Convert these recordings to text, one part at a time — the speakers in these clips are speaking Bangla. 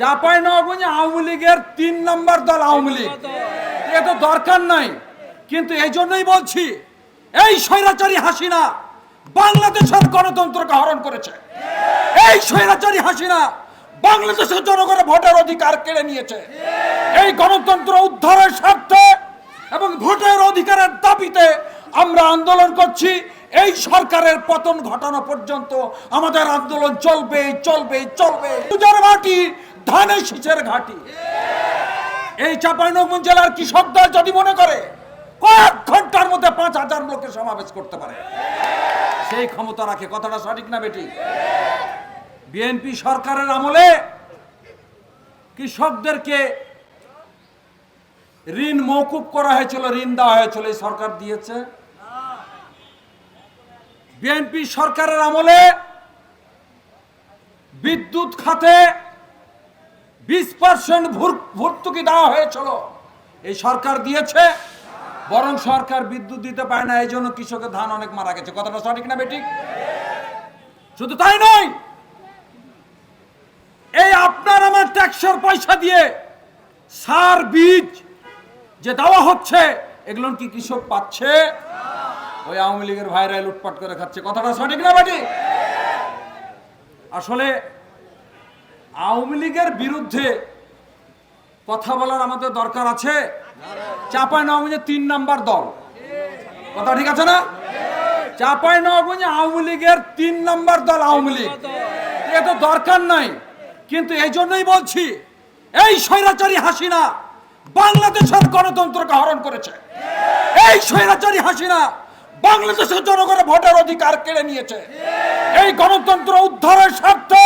চাপাই নগঞ্জ আওয়ামী লীগের তিন নম্বর দল আওয়ামী লীগ। এ তো দরকার নাই। কিন্তু এই জন্যই বলছি, এই স্বৈরাচারী হাসিনা বাংলাদেশের গণতন্ত্রকে হরণ করেছে। এই স্বৈরাচারী হাসিনা বাংলাদেশের জনগণের ভোটের অধিকার কেড়ে নিয়েছে। এই গণতন্ত্র উদ্ধারের স্বার্থে এবং ভোটের অধিকারের দাবিতে আমরা আন্দোলন করছি। এই সরকারের পতন ঘটানো পর্যন্ত আমাদের আন্দোলন চলবে চলবে চলবে মাটি ধানের শীষের ঘাটি। এই চাঁপাইনগঞ্জ জেলার কৃষক দল যদি মনে করে, কয়েক ঘণ্টার মধ্যে পাঁচ হাজার লোকের সমাবেশ করতে পারে। সেই ক্ষমতা রাখে, কথাটা সঠিক না বেটি? বিএনপি সরকারের আমলে কৃষকদেরকে ঋণ মৌকুব করা হয়েছিল, ঋণ দেওয়া হয়েছিল, এই সরকার দিয়েছে। বিএনপি সরকারের আমলে বিদ্যুৎ খাতে বিশ পার্সেন্ট ভর্তুকি দেওয়া হয়েছিল। এই সরকার দিয়েছে, বরং সরকার বিদ্যুৎ দিতে পারে না, এই জন্য কৃষকের ধান অনেক মারা গেছে। কথাটা সঠিক না বেঠিক? শুধু তাই নয়, এই আপনার আমার ট্যাক্সের পয়সা দিয়ে সার, বীজ যে দেওয়া হচ্ছে, এগুলো কি কৃষক পাচ্ছে? ওই আওয়ামী লীগের ভাইরাই লুটপাট করে খাচ্ছে। কথাটা সঠিক না বেটি আসলে আওয়ামী লীগের বিরুদ্ধে কথা বলার আমাদের দরকার আছে। চাপাই নগঞ্জে তিন নাম্বার দল। কথা ঠিক আছে না? চাপাই নগঞ্জে আওয়ামী লীগের তিন নাম্বার দল আওয়ামী লীগ। এ তো দরকার নাই। কিন্তু এই জন্যই বলছি, এই স্বৈরাচারী হাসিনা বাংলাদেশের গণতন্ত্রকে হরণ করেছে। এই স্বৈরাচারী হাসিনা বাংলাদেশের জনগণের ভোটের অধিকার কেড়ে নিয়েছে। এই গণতন্ত্র উদ্ধারের স্বার্থে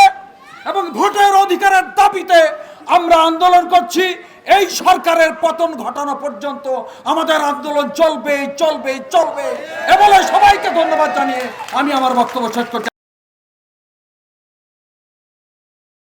এবং ভোটের অধিকারের দাবিতে আমরা আন্দোলন করছি, এই সরকারের পতন ঘটানো পর্যন্ত আমাদের আন্দোলন চলবে চলবে চলবে। এ সবাইকে ধন্যবাদ জানিয়ে আমি আমার বক্তব্য শেষ করছি।